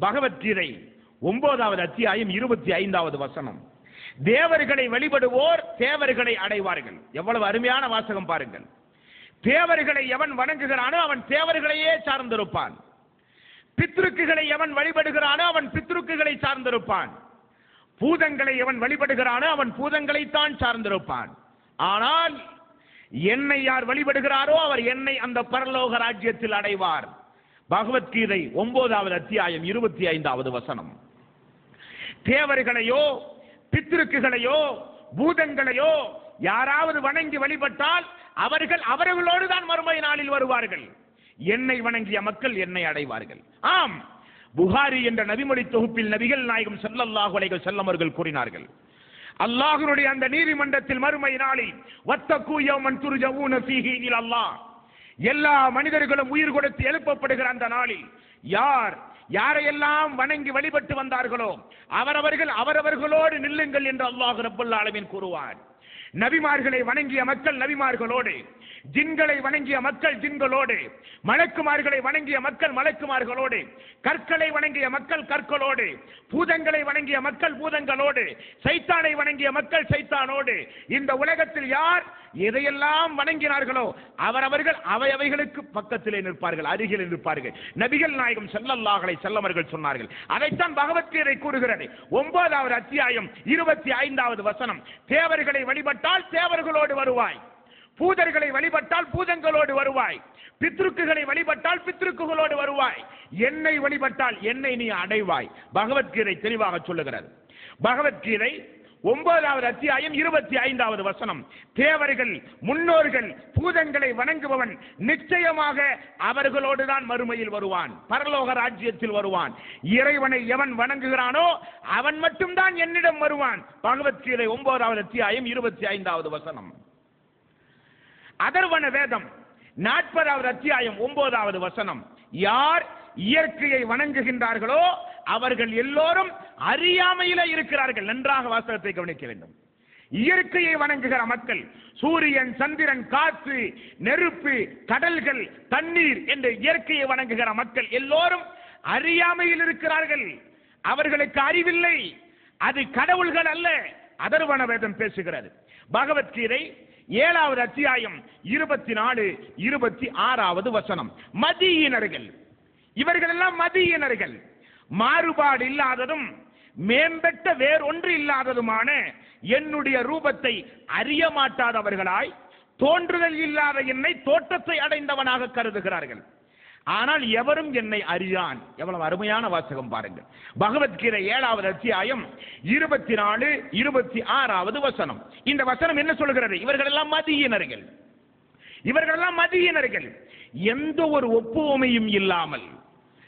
பகவத்கீதை ஒன்பதாவது அத்தியாயம் இருபத்தி ஐந்தாவது வசனம். தேவர்களை வழிபடுவோர் தேவர்களை அடைவார்கள். எவ்வளவு அருமையான வாசகம் பாருங்கள். தேவர்களை எவன் வணங்குகிறானோ அவன் தேவர்களையே சார்ந்திருப்பான். பித்ருக்குகளை எவன் வழிபடுகிறானோ அவன் பித்ருக்குகளை சார்ந்திருப்பான். பூதங்களை எவன் வழிபடுகிறானோ அவன் பூதங்களைத்தான் சார்ந்திருப்பான். ஆனால் என்னை யார் வழிபடுகிறாரோ அவர் என்னை அந்த பரலோக ராஜ்யத்தில் அடைவார். பகவத்கீதை ஒன்பதாவது அத்தியாயம் இருபத்தி ஐந்தாவது வசனம். தேவர்களையோ பித்திருக்குகளையோ பூதங்களையோ யாராவது வணங்கி வழிபட்டால் அவர்கள் அவர்களோடு தான் மறுமை நாளில் வருவார்கள். என்னை வணங்கிய மக்கள் என்னை அடைவார்கள். ஆம் புகாரி என்ற நபிமொழி தொகுப்பில் நபிகள் நாயகம் ஸல்லல்லாஹு அலைஹி செல்லமர்கள் கூறினார்கள். அல்லாஹ்வுடைய அந்த நீதிமன்றத்தில் மறுமை நாளில் வத்தகு யௌமன் துர்ஜஊன ஃபீஹி அல்லாஹ் எல்லா மனிதர்களும் உயிர் கொடுத்து எழுப்பப்படுகிற அந்த நாளில் யார் யாரையெல்லாம் வணங்கி வழிபட்டு வந்தார்களோ அவரவர்கள் அவரவர்களோடு நில்லுங்கள் என்று அல்லாஹ் ரப்பல் ஆலமீன் கூறுவார் நபிமார்களை வணங்கிய மக்கள் நபிமார்களோடு ஜின்களை வணங்கிய மக்கள் ஜின்களோடு மலக்குமார்களை வணங்கிய மக்கள் மலக்குமார்களோடு கற்களை வணங்கிய மக்கள் கற்களோடு பூதங்களை வணங்கிய மக்கள் பூதங்களோடு சைத்தானை வணங்கிய மக்கள் சைத்தானோடு இந்த உலகத்தில் யார் எதையெல்லாம் வணங்கினார்களோ அவரவர்கள் அவையவைகளுக்கு பக்கத்திலே நிற்பார்கள் அருகில் நிற்பார்கள். நபிகள் நாயகம் செல்லல்லாகளை செல்லவர்கள் சொன்னார்கள் அதைத்தான் பகவத்கீதை கூறுகிறது. ஒன்பதாவது அத்தியாயம் இருபத்தி ஐந்தாவது வசனம் தேவர்களை வழிபட்டால் தேவர்களோடு வருவாய். பூதர்களை வழிபட்டால் பூதங்களோடு வருவாய். பித்ருக்குகளை வழிபட்டால் பித்ருக்குகளோடு வருவாய். என்னை வழிபட்டால் என்னை நீ அடைவாய். பகவத்கீதை தெளிவாக சொல்லுகிறது. பகவத்கீதை ஒன்பதாவது அத்தியாயம் இருபத்தி ஐந்தாவது வசனம். தேவர்கள் முன்னோர்கள் பூதங்களை வணங்குபவன் நிச்சயமாக அவர்களோடு தான் மறுமையில் வருவான். பரலோக ராஜ்யத்தில் வருவான். இறைவனை எவன் வணங்குகிறானோ அவன் மட்டும்தான் என்னிடம் வருவான். பகவத்கீதை ஒன்பதாவது அத்தியாயம் இருபத்தி ஐந்தாவது வசனம். அதர்வன வேதம். நாற்பதாவது அத்தியாயம் ஒன்பதாவது வசனம். யார் இயற்கையை வணங்குகின்றார்களோ அவர்கள் எல்லோரும் அறியாமையில இருக்கிறார்கள். நன்றாக வாசகத்தை கவனிக்க வேண்டும். இயற்கையை வணங்குகிற மக்கள் சூரியன் சந்திரன் காற்று நெருப்பு கடல்கள் தண்ணீர் என்ற இயற்கையை வணங்குகிற மக்கள் எல்லோரும் அறியாமையில் இருக்கிறார்கள். அவர்களுக்கு அறிவில்லை. அது கடவுள்கள் அல்ல. அதர்வன வேதம் பேசுகிறது. பகவத்கீதை ஏழாவது அத்தியாயம் இருபத்தி நாலு இருபத்தி ஆறாவது வசனம். மதியினர்கள். இவர்கள் எல்லாம் மதியினர்கள். மாறுபாடு இல்லாததும் மேம்பட்ட வேறொன்று இல்லாததுமான என்னுடைய ரூபத்தை அறிய மாட்டாதவர்களாய் தோன்றுதல் இல்லாத என்னை தோட்டத்தை அடைந்தவனாக கருதுகிறார்கள். ஆனால் எவரும் என்னை அறியான். எவ்வளவு அருமையான வாசகம் பாருங்கள். பகவத்கீதை ஏழாவது அத்தியாயம் இருபத்தி நாலு இருபத்தி ஆறாவது வசனம். இந்த வசனம் என்ன சொல்கிறது இவர்களெல்லாம் மதியினர்கள். இவர்களெல்லாம் மதியினர்கள். எந்த ஒரு ஒப்புவமையும் இல்லாமல்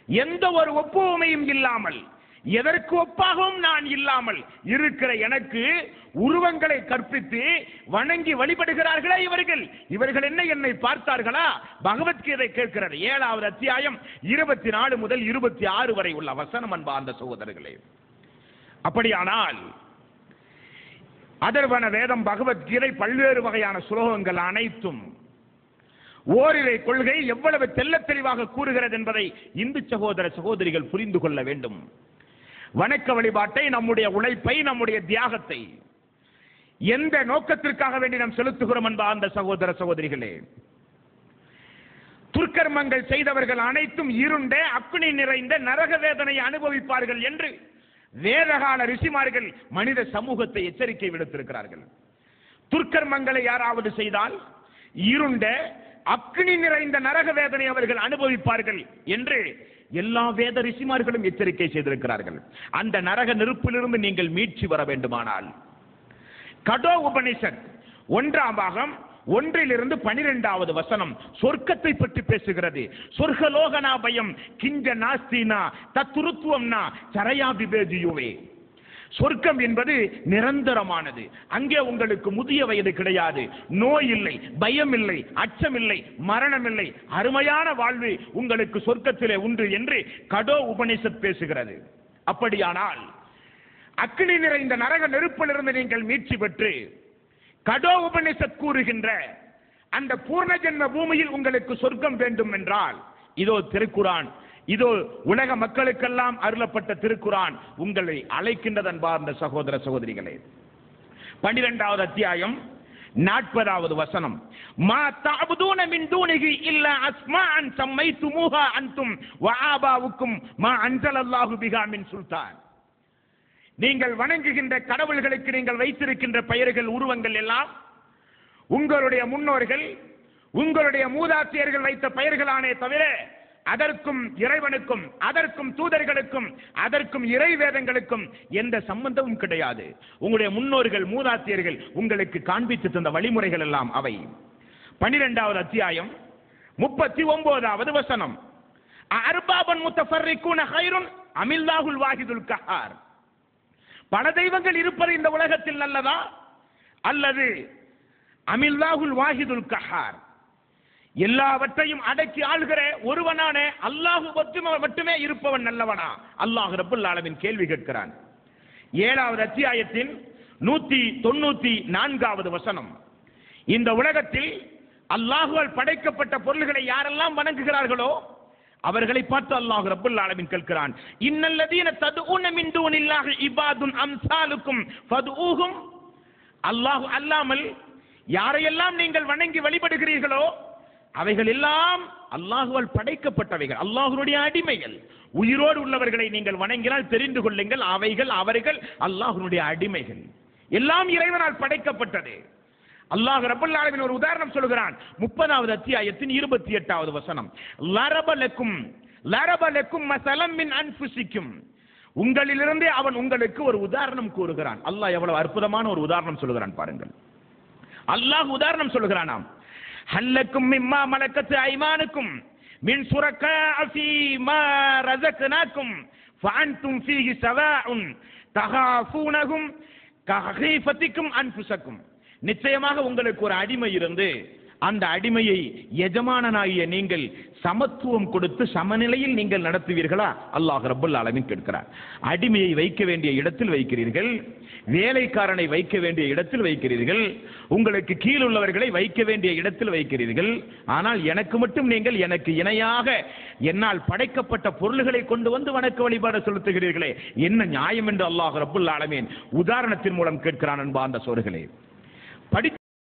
எந்த ஒரு ஒப்புவமையும் இல்லாமல் எதற்கு ஒப்பாகவும் நான் இல்லாமல் இருக்கிற எனக்கு உருவங்களை கற்பித்து வணங்கி வழிபடுகிறார்களா இவர்கள். இவர்கள் என்ன என்னை பார்த்தார்களா? பகவத்கீதை கேட்கிறார். ஏழாவது அத்தியாயம் இருபத்தி நாலு முதல் இருபத்தி ஆறு வரை உள்ள வசனம் அன்பா அந்த சகோதரர்களே. அப்படியானால் அதர்வன வேதம் பகவத்கீதை பல்வேறு வகையான சுலோகங்கள் அனைத்தும் ஓரிரை கொள்கை எவ்வளவு தெல்ல தெளிவாக கூறுகிறது என்பதை இந்து சகோதர சகோதரிகள் புரிந்து கொள்ள வேண்டும். வணக்க வழிபாட்டை நம்முடைய உழைப்பை நம்முடைய தியாகத்தை எந்த நோக்கத்திற்காக வேண்டி நாம் செலுத்துகிறோம் என்பா அந்த சகோதர சகோதரிகளே. துர்க்கர்மங்கள் செய்தவர்கள் அனைத்தும் இருண்ட அக்குனி நிறைந்த நரக வேதனை அனுபவிப்பார்கள் என்று வேதகால ரிஷிமார்கள் மனித சமூகத்தை எச்சரிக்கை விடுத்திருக்கிறார்கள். துர்க்கர்மங்களை யாராவது செய்தால் இருண்ட அக்னி நிறைந்த நரக வேதனை அவர்கள் அனுபவிப்பார்கள் என்று எல்லா வேத ரிஷிமார்களும் எச்சரிக்கை செய்திருக்கிறார்கள். அந்த நரக நெருப்பிலிருந்து நீங்கள் மீட்சி வர வேண்டுமானால். கடோ உபனிஷத் ஒன்றாம் பாகம் ஒன்றிலிருந்து பனிரெண்டாவது வசனம் சொர்க்கத்தை பற்றி பேசுகிறது. சொர்க்கலோகனா பயம் கிஞ்ச நாஸ்தினா தத்துருத்துவம்னா சரையா சொர்க்கம் என்பது நிரந்தரமானது. அங்கே உங்களுக்கு முதிய வயது கிடையாது. நோய் இல்லை பயம் இல்லை அச்சம் இல்லை மரணம் இல்லை. அருமையான வாழ்வு உங்களுக்கு சொர்க்கத்திலே உண்டு என்று கடோ உபனிஷத் பேசுகிறது. அப்படியானால் அக்னி நிறைந்த நரக நெருப்பிலிருந்து நீங்கள் மீட்சி பெற்று கடோ உபனிஷத் கூறுகின்ற அந்த பூர்ண ஜென்ம பூமியில் உங்களுக்கு சொர்க்கம் வேண்டும் என்றால் இதோ திருக்குரான் இதோ உலக மக்களுக்கெல்லாம் அருளப்பட்ட திருக்குரான் உங்களை அழைக்கின்றது அன்பார்ந்த சகோதர சகோதரிகளே. பன்னிரெண்டாவது அத்தியாயம் நாற்பதாவது வசனம். மா தஅபுதூன மின் தூனிஹி இல்லா அஸ்மாஅன் சம்மைத்துமூஹா அன்தும் வஆபாவுக்கும் மா அன்ஸலல்லாஹு பிஹா மின் சுல்தான். நீங்கள் வணங்குகின்ற கடவுள்களுக்கு நீங்கள் வைத்திருக்கின்ற பெயர்கள் உருவங்கள் எல்லாம் உங்களுடைய முன்னோர்கள் உங்களுடைய மூதாதையர்கள் வைத்த பெயர்களானே தவிர அதற்கும் இறைவனுக்கும் அதற்கும் தூதர்களுக்கும் அதற்கும் இறை வேதங்களுக்கும் எந்த சம்பந்தமும் கிடையாது. உங்களுடைய முன்னோர்கள் மூதாத்தியர்கள் உங்களுக்கு காண்பித்து தந்த வழிமுறைகள் எல்லாம் அவை. பனிரெண்டாவது அத்தியாயம் முப்பத்தி ஒன்பதாவது வசனம். அர்பாபன் முத்தஃபர்ரிக்கூன ஹைருன் அமில்லாஹுல் வாஹிதுல் கஹார். பல தெய்வங்கள் இருப்பது இந்த உலகத்தில் நல்லதா? அல்லது அமில்லாஹுல் வாஹிதுல் கஹார். எல்லாவற்றையும் அடக்கி ஆள்கிற ஒருவனான அல்லாஹு மட்டுமே மட்டுமே இருப்பவன் நல்லவனா? அல்லாஹ் ரப்புல் ஆலமின் கேள்வி கேட்கிறான். ஏழாவது அத்தியாயத்தின் நூத்தி தொண்ணூத்தி நான்காவது வசனம். இந்த உலகத்தில் அல்லாஹுவால் படைக்கப்பட்ட பொருள்களை யாரெல்லாம் வணங்குகிறார்களோ அவர்களை பார்த்து அல்லாஹ் ரப்புல் ஆலமின் கேட்கிறான். இன்னல்லதீன ததுஊன மின் தூனில்லாஹி இபாதுன் அம்சாலுக்கும் ஃபதுஊஹும். அல்லாஹ் அல்லாமல் யாரையெல்லாம் நீங்கள் வணங்கி வழிபடுகிறீர்களோ அவைகள் எல்லாம் அல்லாஹுவால் படைக்கப்பட்டவைகள் அல்லாஹுடைய அடிமைகள். உயிரோடு உள்ளவர்களை நீங்கள் வணங்கினால் தெரிந்து கொள்ளுங்கள் அவைகள் அவர்கள் அல்லாஹுடைய அடிமைகள். எல்லாம் இறைவனால் படைக்கப்பட்டது. அல்லாஹ் ரபுல் ஆலமின் ஒரு உதாரணம் சொல்கிறான். முப்பதாவது அத்தியாயத்தின் இருபத்தி எட்டாவது வசனம். லரபலக்கும் லரபலக்கும் மசலம் மின் அன்புசிக்கும் உங்களிலிருந்தே அவன் உங்களுக்கு ஒரு உதாரணம் கூறுகிறான். அல்லாஹ் எவ்வளவு அற்புதமான ஒரு உதாரணம் சொல்கிறான் பாருங்கள். அல்லாஹ் உதாரணம் சொல்கிறானாம். ஹல்லக்கும் மிம்மா மலக்கத்து ஐமானுக்கும் மின் சுரக்கா அஃபி மா ரஸக்னாக்கும் ஃபஅன்தும் ஃபீஹி சவாஉன் தகாஃபூனஹும் கஹீஃபத்திக்கும் அன்புசக்கும். நிச்சயமாக உங்களுக்கு ஒரு அடிமை இருந்து அந்த அடிமையை எஜமானனாகிய நீங்கள் சமத்துவம் கொடுத்து சமநிலையில் நீங்கள் நடத்துவீர்களா? அல்லாஹ் ரபுல் ஆலமீன் கேட்கிறார். அடிமையை வைக்க வேண்டிய இடத்தில் வைக்கிறீர்கள் வேலைக்காரனை வைக்க வேண்டிய இடத்தில் வைக்கிறீர்கள் உங்களுக்கு கீழ் உள்ளவர்களை வைக்க வேண்டிய இடத்தில் வைக்கிறீர்கள் ஆனால் எனக்கு மட்டும் நீங்கள் எனக்கு இணையாக என்னால் படைக்கப்பட்ட பொருள்களை கொண்டு வந்து வணக்க வழிபாடு செலுத்துகிறீர்களே என்ன நியாயம் என்று அல்லாஹ் ரபுல் ஆலமீன் உதாரணத்தின் மூலம் கேட்கிறான் என்பா அந்த சோர்களே. படி